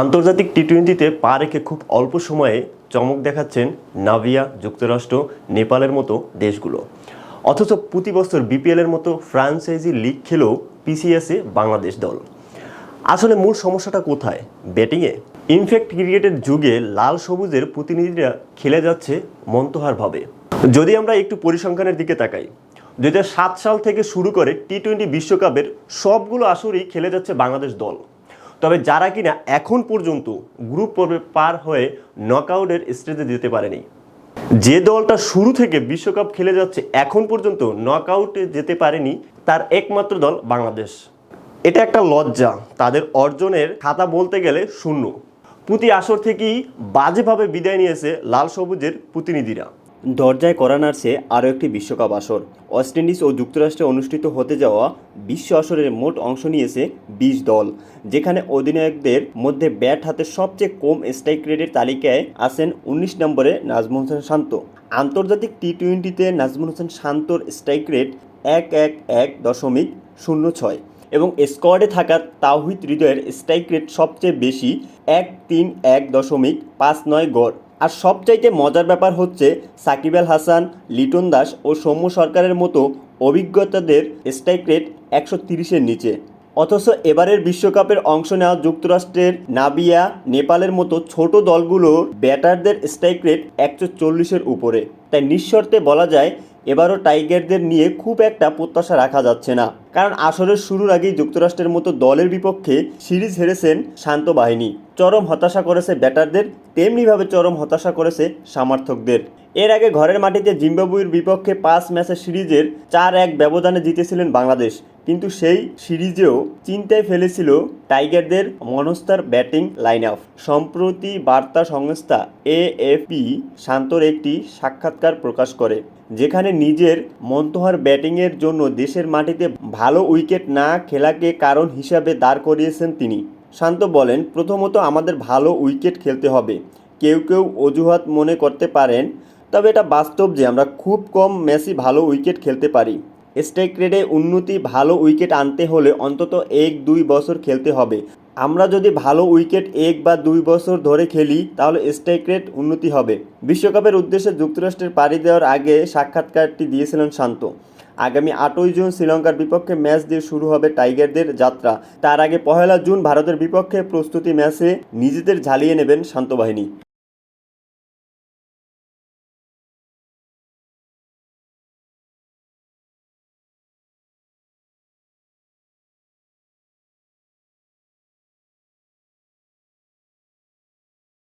আন্তর্জাতিক টি টোয়েন্টিতে পা রেখে খুব অল্প সময়ে চমক দেখাচ্ছেন নাভিয়া যুক্তরাষ্ট্র, নেপালের মতো দেশগুলো। অথচ প্রতি বছর বিপিএলের মতো ফ্রাঞ্চাইজি লিগ খেলেও পিসিএসে বাংলাদেশ দল। আসলে মূল সমস্যাটা কোথায়? ব্যাটিংয়ে? ইনফ্যাক্ট ক্রিকেটের যুগে লাল সবুজের প্রতিনিধিরা খেলে যাচ্ছে মন্তহারভাবে যদি আমরা একটু পরিসংখ্যানের দিকে তাকাই দু সাল থেকে শুরু করে টি টোয়েন্টি বিশ্বকাপের সবগুলো আসরেই খেলে যাচ্ছে বাংলাদেশ দল। তবে যারা কিনা এখন পর্যন্ত গ্রুপ পর্বে পার হয়ে নকআউটের স্টেজে যেতে পারেনি। যে দলটা শুরু থেকে বিশ্বকাপ খেলে যাচ্ছে, এখন পর্যন্ত নকআউটে যেতে পারেনি তার একমাত্র দল বাংলাদেশ। এটা একটা লজ্জা। তাদের অর্জনের খাতা বলতে গেলে শূন্য। প্রতি আসর থেকেই বাজেভাবে বিদায় নিয়েছে লাল সবুজের প্রতিনিধিরা। দরজায় করা নাড়ছে আরও একটি বিশ্বকাপ আসর। ওয়েস্ট ইন্ডিজ ও যুক্তরাষ্ট্রে অনুষ্ঠিত হতে যাওয়া বিশ্ব আসরের মোট অংশ নিয়েছে বিশ দল, যেখানে অধিনায়কদের মধ্যে ব্যাট হাতে সবচেয়ে কম স্ট্রাইক রেটের তালিকায় আছেন উনিশ নম্বরে নাজমুল হোসেন শান্ত। আন্তর্জাতিক টি টোয়েন্টিতে নাজমুল হোসেন শান্তর স্ট্রাইক রেট এক এক এক দশমিক শূন্য ছয় এবং স্কোয়াডে থাকা তাওহিদ হৃদয়ের স্ট্রাইক রেট সবচেয়ে বেশি এক তিন এক দশমিক পাঁচ নয় গড়। আর সবচাইতে মজার ব্যাপার হচ্ছে সাকিব আল হাসান, লিটন দাস ও সৌম্য সরকারের মতো অভিজ্ঞতাদের স্ট্রাইক রেট একশো তিরিশের নিচে। অথচ এবারের বিশ্বকাপের অংশ নেওয়া যুক্তরাষ্ট্রের নাবিয়া নেপালের মতো ছোট দলগুলোর ব্যাটারদের স্ট্রাইক রেট একশো চল্লিশের উপরে। তাই নিঃশর্তে বলা যায়, এবারও টাইগারদের নিয়ে খুব একটা প্রত্যাশা রাখা যাচ্ছে না। কারণ আসরের শুরুর আগেই যুক্তরাষ্ট্রের মতো দলের বিপক্ষে সিরিজ হেরেছেন শান্ত বাহিনী। চরম হতাশা করেছে ব্যাটারদের, তেমনিভাবে চরম হতাশা করেছে সমর্থকদের এর আগে ঘরের মাটিতে জিম্বাবুয়ের বিপক্ষে পাঁচ ম্যাচের সিরিজের চার এক ব্যবধানে জিতেছিলেন বাংলাদেশ। কিন্তু সেই সিরিজেও চিন্তায় ফেলেছিল টাইগারদের মনস্তার ব্যাটিং লাইন আপ সম্প্রতি বার্তা সংস্থা এএফপি শান্তর একটি সাক্ষাৎকার প্রকাশ করে, যেখানে নিজের মন্তহার ব্যাটিংয়ের জন্য দেশের মাটিতে ভালো উইকেট না খেলাকে কারণ হিসাবে দাঁড় করিয়েছেন তিনি। শান্ত বলেন, প্রথমত আমাদের ভালো উইকেট খেলতে হবে। কেউ কেউ অজুহাত মনে করতে পারেন, তবে এটা বাস্তব যে আমরা খুব কম ম্যাচই ভালো উইকেট খেলতে পারি। স্ট্রাইক রেটে উন্নতি, ভালো উইকেট আনতে হলে অন্তত এক দুই বছর খেলতে হবে। আমরা যদি ভালো উইকেট এক বা দুই বছর ধরে খেলি, তাহলে স্ট্রাইক রেট উন্নতি হবে। বিশ্বকাপের উদ্দেশ্যে যুক্তরাষ্ট্রের পাড়ি দেওয়ার আগে সাক্ষাৎকারটি দিয়েছিলেন শান্ত। আগামী আটই জুন শ্রীলঙ্কার বিপক্ষে ম্যাচ দিয়ে শুরু হবে টাইগারদের যাত্রা। তার আগে পহেলা জুন ভারতের বিপক্ষে প্রস্তুতি ম্যাচে নিজেদের ঝালিয়ে নেবেন শান্ত বাহিনী।